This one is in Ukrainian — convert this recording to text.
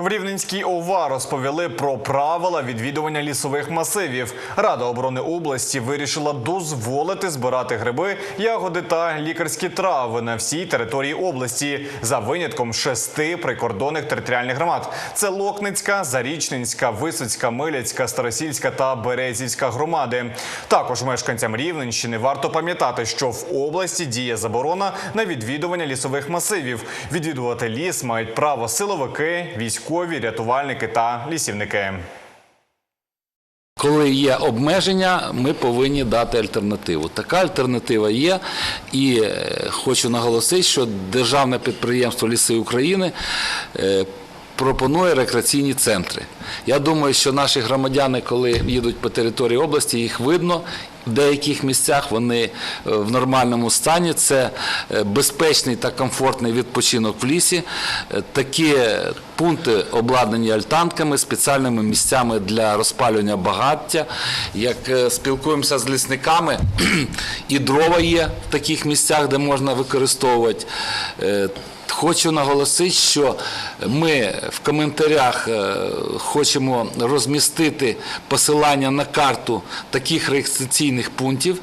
В Рівненській ОВА розповіли про правила відвідування лісових масивів. Рада оборони області вирішила дозволити збирати гриби, ягоди та лікарські трави на всій території області за винятком шести прикордонних територіальних громад. Це Локницька, Зарічненська, Висоцька, Миляцька, Старосільська та Березівська громади. Також мешканцям Рівненщини варто пам'ятати, що в області діє заборона на відвідування лісових масивів. Відвідувати ліс мають право силовики, військові, рятувальники та лісівники. Коли є обмеження, ми повинні дати альтернативу. Така альтернатива є, і е, хочу наголосити, що державне підприємство Ліси України е, пропонує рекреаційні центри. Я думаю, що наші громадяни, коли їдуть по території області, їх видно. В деяких місцях вони е, в нормальному стані. Це е, безпечний та комфортний відпочинок в лісі. Е, Такі пункти обладнані альтанками, спеціальними місцями для розпалювання багаття. Як спілкуємося з лісниками, і дрова є в таких місцях, де можна використовувати. Хочу наголосити, що ми в коментарях е, хочемо розмістити посилання на карту таких реєстраційних пунктів.